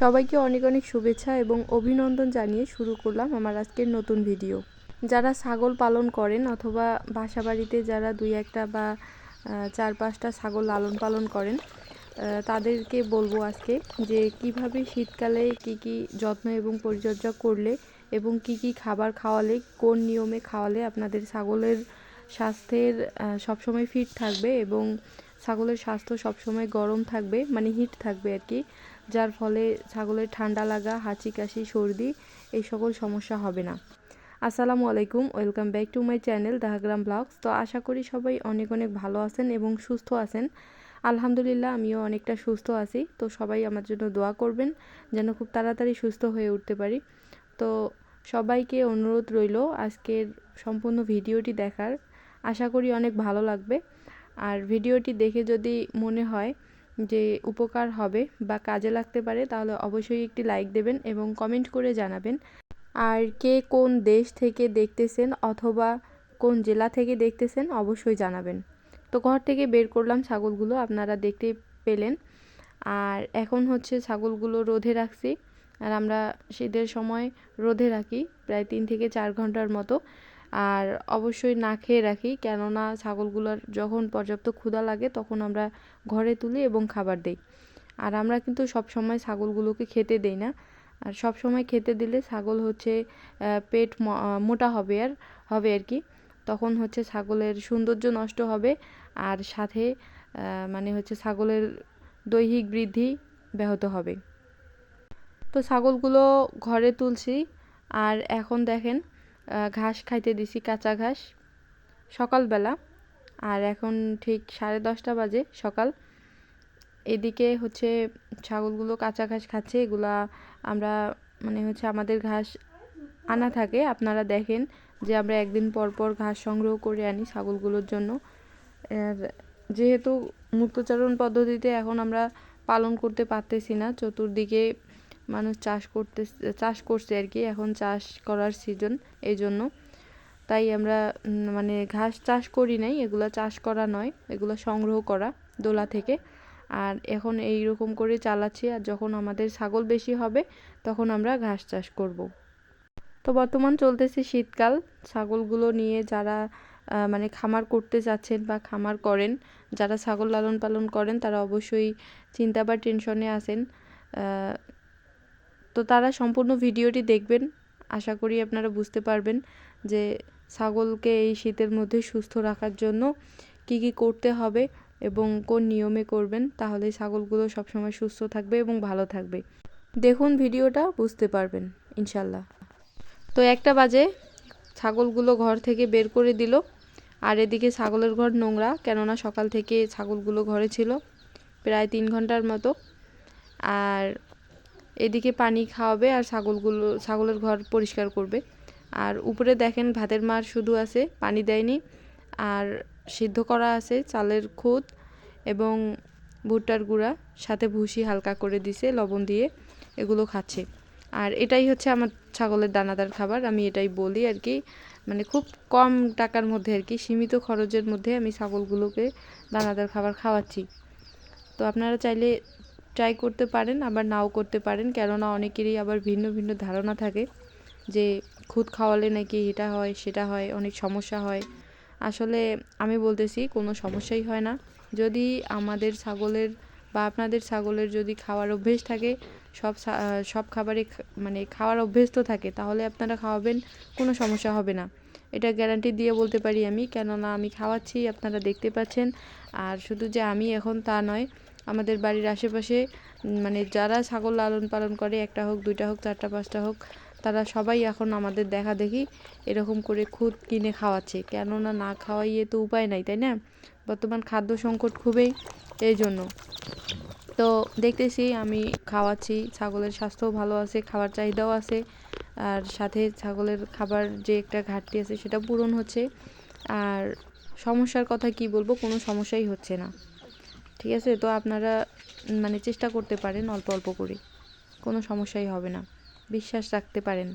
সবাইকে অনেক অনেক শুভেচ্ছা এবং অভিনন্দন জানিয়ে শুরু করলাম আমার আজকের নতুন ভিডিও। যারা ছাগল পালন করেন অথবা বাসা বাড়িতে যারা দুই একটা বা চার পাঁচটা ছাগল লালন পালন করেন তাদেরকে বলব আজকে যে কীভাবে শীতকালে কি কি যত্ন এবং পরিচর্যা করলে এবং কি কি খাবার খাওয়ালে, কোন নিয়মে খাওয়ালে আপনাদের ছাগলের স্বাস্থ্যের সবসময় ফিট থাকবে এবং ছাগলের স্বাস্থ্য সবসময় গরম থাকবে মানে হিট থাকবে আর কি। যার ফলে ছাগলের ঠান্ডা লাগা, হাঁচি, কাশি, সর্দি এই সকল সমস্যা হবে না। আসসালামু আলাইকুম, welcome back to my channel Dahagram vlogs. তো আশা করি সবাই অনেক অনেক ভালো আছেন এবং সুস্থ আছেন। আলহামদুলিল্লাহ, আমিও অনেকটা সুস্থ আছি। তো সবাই আমার জন্য দোয়া করবেন যেন খুব তাড়াতাড়ি সুস্থ হয়ে উঠতে পারি। তো সবাইকে অনুরোধ রইল আজকের সম্পূর্ণ ভিডিওটি দেখার। আশা করি অনেক ভালো লাগবে। আর ভিডিওটি দেখে যদি মনে হয় যে উপকার হবে বা কাজে লাগতে পারে, তাহলে অবশ্যই একটি লাইক দেবেন এবং কমেন্ট করে জানাবেন। আর কে কোন দেশ থেকে দেখতেছেন অথবা কোন জেলা থেকে দেখতেছেন অবশ্যই জানাবেন। তো ঘর থেকে বের করলাম ছাগলগুলো, আপনারা দেখতে পেলেন। আর এখন হচ্ছে ছাগলগুলো রোধে রাখছি। আর আমরা শীতের সময় রোধে রাখি, প্রায় তিন থেকে চার ঘণ্টার মতো। আর অবশ্যই না খেয়ে রাখি। কেননা ছাগলগুলোর যখন পর্যাপ্ত ক্ষুধা লাগে, তখন আমরা ঘরে তুলি এবং খাবার দেই। আর আমরা কিন্তু সব সময় ছাগলগুলোকে খেতে দেই না। আর সব সময় খেতে দিলে ছাগল হচ্ছে পেট মোটা হবে আর হবে আর কি। তখন হচ্ছে ছাগলের সৌন্দর্য নষ্ট হবে। আর সাথে মানে হচ্ছে ছাগলের দৈহিক বৃদ্ধি ব্যাহত হবে। তো ছাগলগুলো ঘরে তুলছি। আর এখন দেখেন ঘাস খাইতে দিছি, কাঁচা ঘাস। সকালবেলা, আর এখন ঠিক সাড়ে দশটা বাজে সকাল। এদিকে হচ্ছে ছাগলগুলো কাঁচা ঘাস খাচ্ছে, এগুলা আমরা মানে হচ্ছে আমাদের ঘাস আনা থাকে। আপনারা দেখেন যে আমরা একদিন পর পর ঘাস সংগ্রহ করে আনি ছাগলগুলোর জন্য। যেহেতু মুক্তচারণ পদ্ধতিতে এখন আমরা পালন করতে পারতেছি না, চতুর্দিকে মানুষ চাষ করতে চাষ করছে আর কি, এখন চাষ করার সিজন এই জন্য তাই আমরা মানে ঘাস চাষ করি নাই, এগুলো চাষ করা নয়, এগুলো সংগ্রহ করা দোলা থেকে। আর এখন এই রকম করে চালাচ্ছি, আর যখন আমাদের ছাগল বেশি হবে, তখন আমরা ঘাস চাষ করব। তো বর্তমান চলতেছে শীতকাল, ছাগলগুলো নিয়ে যারা মানে খামার করতে যাচ্ছেন বা খামার করেন, যারা ছাগল লালন পালন করেন, তারা অবশ্যই চিন্তা বা টেনশনে আছেন। তো তারা সম্পূর্ণ ভিডিওটি দেখবেন। আশা করি আপনারা বুঝতে পারবেন যে ছাগলকে এই শীতের মধ্যে সুস্থ রাখার জন্য কি কি করতে হবে এবং কোন নিয়মে করবেন, তাহলে ছাগলগুলো সবসময় সুস্থ থাকবে এবং ভালো থাকবে। দেখুন ভিডিওটা, বুঝতে পারবেন ইনশাল্লাহ তো একটা বাজে, ছাগলগুলো ঘর থেকে বের করে দিল। আর এদিকে ছাগলের ঘর নোংরা, কেননা সকাল থেকে ছাগলগুলো ঘরে ছিল, প্রায় তিন ঘণ্টার মতো। আর এদিকে পানি খাওয়াবে আর ছাগলগুলো, ছাগলের ঘর পরিষ্কার করবে। আর উপরে দেখেন ভাতের মার শুধু আছে, পানি দেয়নি। আর সিদ্ধ করা আছে চালের খুদ এবং ভুট্টার গুঁড়া, সাথে ভুসি হালকা করে দিছে, লবণ দিয়ে এগুলো খাচ্ছে। আর এটাই হচ্ছে আমার ছাগলের দানাদার খাবার, আমি এটাই বলি আর কি। মানে খুব কম টাকার মধ্যে আর কি, সীমিত খরচের মধ্যে আমি ছাগলগুলোকে দানাদার খাবার খাওয়াচ্ছি। তো আপনারা চাইলে ট্রাই করতে পারেন, আবার নাও করতে পারেন। কেননা অনেকেরই আবার ভিন্ন ভিন্ন ধারণা থাকে যে খুদ খাওয়ালে নাকি এটা হয়, সেটা হয়, অনেক সমস্যা হয়। আসলে আমি বলতেছি, কোনো সমস্যাই হয় না। যদি আমাদের ছাগলের বা আপনাদের ছাগলের যদি খাওয়ার অভ্যেস থাকে, সব সব খাবারে মানে খাওয়ার অভ্যেস তো থাকে, তাহলে আপনারা খাওয়াবেন, কোনো সমস্যা হবে না। এটা গ্যারান্টি দিয়ে বলতে পারি আমি, কেননা আমি খাওয়াচ্ছি, আপনারা দেখতে পাচ্ছেন। আর শুধু যে আমি এখন তা নয় আমাদের বাড়ির আশেপাশে মানে যারা ছাগল লালন পালন করে, একটা হোক, দুইটা হোক, চারটা, পাঁচটা হোক, তারা সবাই এখন আমাদের দেখা দেখি এরকম করে খুদ কিনে খাওয়াচ্ছে। কেননা না খাওয়াইয়ে তো উপায় নাই, তাই না? বর্তমান খাদ্য সংকট খুবই এই জন্য তো দেখতেছি আমি খাওয়াচ্ছি, ছাগলের স্বাস্থ্যও ভালো আছে খাবার চাহিদাও আছে, আর সাথে ছাগলের খাবার যে একটা ঘাটতি আছে সেটা পূরণ হচ্ছে। আর সমস্যার কথা কি বলব, কোনো সমস্যাই হচ্ছে না। ঠিক আছে? তো আপনারা মানে চেষ্টা করতে পারেন অল্প অল্প করে। কোনো সমস্যাই হবে না। বিশ্বাস রাখতে পারেন।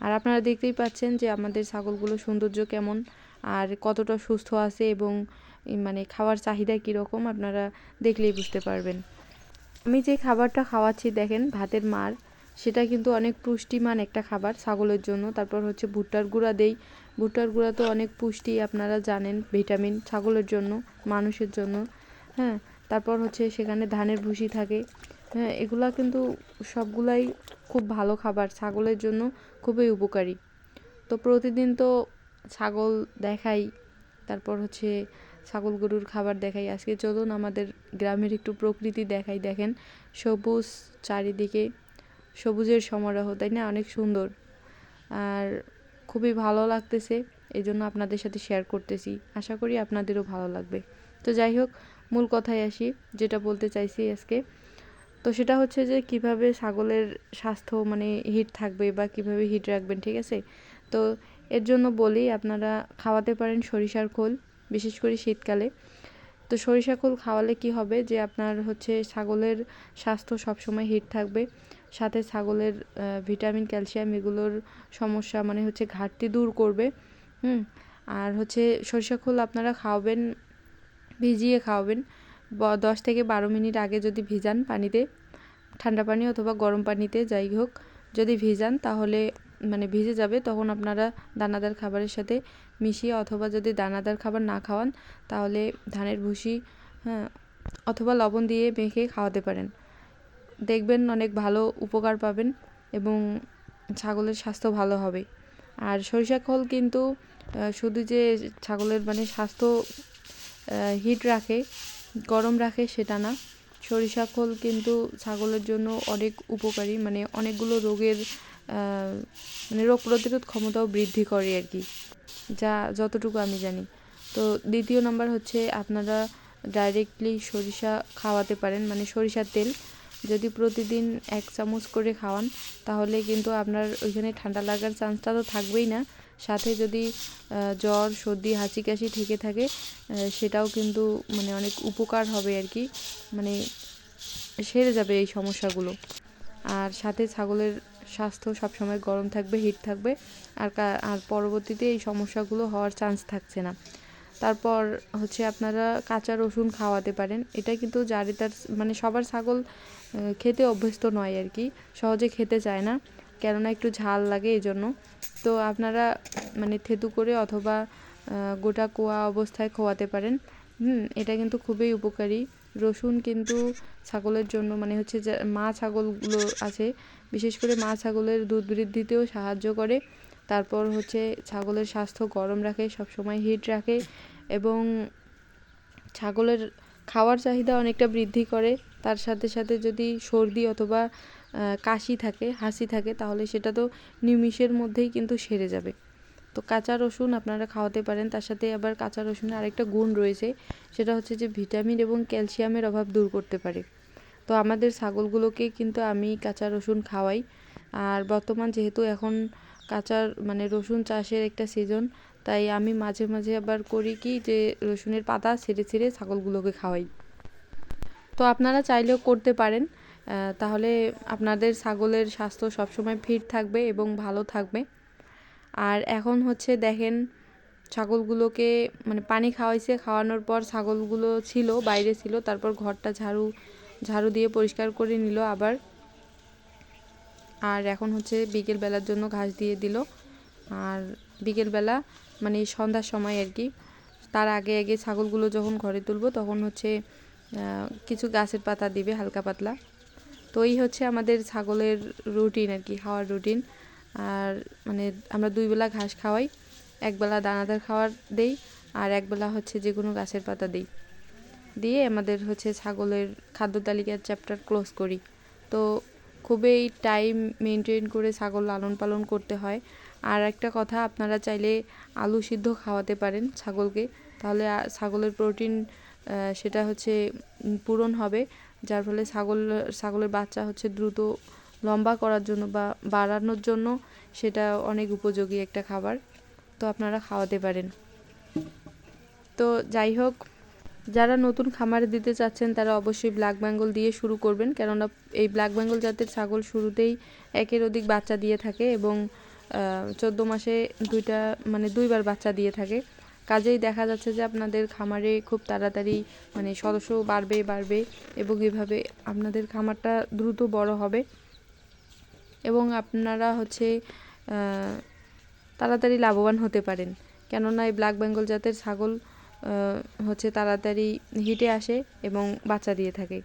আর আপনারা দেখতেই পাচ্ছেন যে আমাদের ছাগলগুলো সৌন্দর্য কেমন, আর কতটা সুস্থ আছে এবং মানে খাওয়ার চাহিদা কীরকম আপনারা দেখলেই বুঝতে পারবেন। আমি যে খাবারটা খাওয়াচ্ছি, দেখেন ভাতের মার, সেটা কিন্তু অনেক পুষ্টিমান একটা খাবার ছাগলের জন্য। তারপর হচ্ছে ভুট্টার গুঁড়া দেই। ভুট্টার গুঁড়া তো অনেক পুষ্টি, আপনারা জানেন, ভিটামিন ছাগলের জন্য, মানুষের জন্য। হ্যাঁ তারপর হচ্ছে সেখানে ধানের ভুসি থাকে। হ্যাঁ এগুলা কিন্তু সবগুলাই খুব ভালো খাবার, ছাগলের জন্য খুবই উপকারী। তো প্রতিদিন তো ছাগল দেখাই, তারপর হচ্ছে ছাগল গরুর খাবার দেখাই। আজকে চলুন আমাদের গ্রামের একটু প্রকৃতি দেখাই, দেখেন সবুজ চারিদিকে, সবুজের সমারোহ, তাই না? অনেক সুন্দর। আর খুবই ভালো লাগতেছে এই জন্য আপনাদের সাথে শেয়ার করতেছি। আশা করি আপনাদেরও ভালো লাগবে। তো যাই হোক মূল কথায় আসি, যেটা বলতে চাইছি আজকে। তো সেটা হচ্ছে যে, কীভাবে ছাগলের স্বাস্থ্য মানে হিট থাকবে বা কীভাবে হিট রাখবেন, ঠিক আছে? তো এর জন্য বলি, আপনারা খাওয়াতে পারেন সরিষার খোল, বিশেষ করে শীতকালে। তো সরিষা খোল খাওয়ালে কি হবে যে, আপনার হচ্ছে ছাগলের স্বাস্থ্য সবসময় হিট থাকবে। সাথে ছাগলের ভিটামিন, ক্যালসিয়াম এগুলোর সমস্যা মানে হচ্ছে ঘাটতি দূর করবে। হুম, আর হচ্ছে সরিষা খোল আপনারা খাওয়াবেন ভিজিয়ে খাওয়াবেন। দশ থেকে বারো মিনিট আগে যদি ভিজান পানিতে, ঠান্ডা পানি অথবা গরম পানিতে, যাই হোক, যদি ভিজান তাহলে মানে ভিজে যাবে, তখন আপনারা দানাদার খাবারের সাথে মিশিয়ে অথবা যদি দানাদার খাবার না খাওয়ান, তাহলে ধানের ভুসি হ্যাঁ অথবা লবণ দিয়ে মেখে খাওয়াতে পারেন। দেখবেন অনেক ভালো উপকার পাবেন এবং ছাগলের স্বাস্থ্য ভালো হবে। আর সরিষা খোল কিন্তু শুধু যে ছাগলের মানে স্বাস্থ্য হিট রাখে, গরম রাখে সেটা না। সরিষা খোল কিন্তু ছাগলের জন্য অনেক উপকারী মানে অনেকগুলো রোগের মানে রোগ প্রতিরোধ ক্ষমতাও বৃদ্ধি করে আর কি, যা যতটুকু আমি জানি। তো দ্বিতীয় নাম্বার হচ্ছে আপনারা ডাইরেক্টলি সরিষা খাওয়াতে পারেন মানে সরিষার তেল। যদি প্রতিদিন এক চামচ করে খাওয়ান, তাহলে কিন্তু আপনার ওইখানে ঠান্ডা লাগার চান্সটা তো থাকবেই না। সাথে যদি জ্বর, সর্দি হাঁচি কাশি থেকে থাকে সেটাও কিন্তু মানে অনেক উপকার হবে আর কি। মানে সেরে যাবে এই সমস্যাগুলো। আর সাথে ছাগলের স্বাস্থ্য সবসময় গরম থাকবে, হিট থাকবে। আর আর পরবর্তীতে এই সমস্যাগুলো হওয়ার চান্স থাকছে না। তারপর হচ্ছে আপনারা কাঁচা রসুন খাওয়াতে পারেন। এটা কিন্তু যারে তার মানে সবার ছাগল খেতে অভ্যস্ত নয় আর কি। সহজে খেতে চায় না। কেননা একটু ঝাল লাগে এই জন্য তো আপনারা মানে থেতু করে অথবা গোটা কোয়া অবস্থায় খোয়াতে পারেন। হুম, এটা কিন্তু খুবই উপকারী। রসুন কিন্তু ছাগলের জন্য মানে হচ্ছে যে, মা ছাগলগুলো আছে, বিশেষ করে মা ছাগলের দুধ বৃদ্ধিতেও সাহায্য করে। তারপর হচ্ছে ছাগলের স্বাস্থ্য গরম রাখে, সবসময় হিট রাখে এবং ছাগলের খাওয়ার চাহিদা অনেকটা বৃদ্ধি করে। তার সাথে সাথে যদি সর্দি অথবা কাশি থাকে, হাসি থাকে, তাহলে সেটা তো নিমিষের মধ্যেই কিন্তু সেরে যাবে। তো কাঁচা রসুন আপনারা খাওয়াতে পারেন, তার সাথে আবার কাঁচা রসুনের আরেকটা গুণ রয়েছে, সেটা হচ্ছে যে ভিটামিন এবং ক্যালসিয়ামের অভাব দূর করতে পারে। তো আমাদের ছাগলগুলোকে কিন্তু আমি কাঁচা রসুন খাওয়াই। আর বর্তমান যেহেতু এখন কাঁচা মানে রসুন চাষের একটা সিজন তাই আমি মাঝে মাঝে আবার করি কি যে রসুনের পাতা ছিঁড়ে ছিঁড়ে ছাগলগুলোকে খাওয়াই। তো আপনারা চাইলেও করতে পারেন। তাহলে আপনাদের ছাগলের স্বাস্থ্য সবসময় ফিট থাকবে এবং ভালো থাকবে। আর এখন হচ্ছে দেখেন, ছাগলগুলোকে মানে পানি খাওয়াইছে, খাওয়ানোর পর ছাগলগুলো ছিল, বাইরে ছিল, তারপর ঘরটা ঝাড়ু ঝাড়ু দিয়ে পরিষ্কার করে নিল আবার। আর এখন হচ্ছে বিকেল বেলার জন্য ঘাস দিয়ে দিল। আর বিকেলবেলা মানে সন্ধ্যার সময় আর কি, তার আগে আগে ছাগলগুলো যখন ঘরে তুলবো তখন হচ্ছে কিছু গাছের পাতা দিবে, হালকা পাতলা। তো এই হচ্ছে আমাদের ছাগলের রুটিন আর কি খাওয়ার রুটিন আর মানে আমরা দুই বেলা ঘাস খাওয়াই একবেলা দানাদার খাওয়ার দেই, আর একবেলা হচ্ছে যে কোনো গাছের পাতা দিই। দিয়ে আমাদের হচ্ছে ছাগলের খাদ্য তালিকার চ্যাপ্টার ক্লোজ করি। তো খুবই টাইম মেনটেন করে ছাগল লালন পালন করতে হয়। আর একটা কথা, আপনারা চাইলে আলু সিদ্ধ খাওয়াতে পারেন ছাগলকে। তাহলে ছাগলের প্রোটিন সেটা হচ্ছে পূরণ হবে। যার ফলে ছাগল, ছাগলের বাচ্চা হচ্ছে দ্রুত লম্বা করার জন্য বা বাড়ানোর জন্য সেটা অনেক উপযোগী একটা খাবার। তো আপনারা খাওয়াতে পারেন। তো যাই হোক, যারা নতুন খামারে দিতে চাচ্ছেন তারা অবশ্যই ব্ল্যাক বেঙ্গল দিয়ে শুরু করবেন। কেননা এই ব্ল্যাক বেঙ্গল জাতের ছাগল শুরুতেই একের অধিক বাচ্চা দিয়ে থাকে এবং চোদ্দ মাসে দুইটা মানে দুইবার বাচ্চা দিয়ে থাকে। কাজেই দেখা যাচ্ছে যে আপনাদের খামারে খুব তাড়াতাড়ি মানে সদস্য বাড়বে বাড়বে এবং এভাবে আপনাদের খামারটা দ্রুত বড় হবে। এবং আপনারা হচ্ছে তাড়াতাড়ি লাভবান হতে পারেন। কেননা এই ব্ল্যাক বেঙ্গল জাতের ছাগল হচ্ছে তাড়াতাড়ি হিটে আসে এবং বাচ্চা দিয়ে থাকে।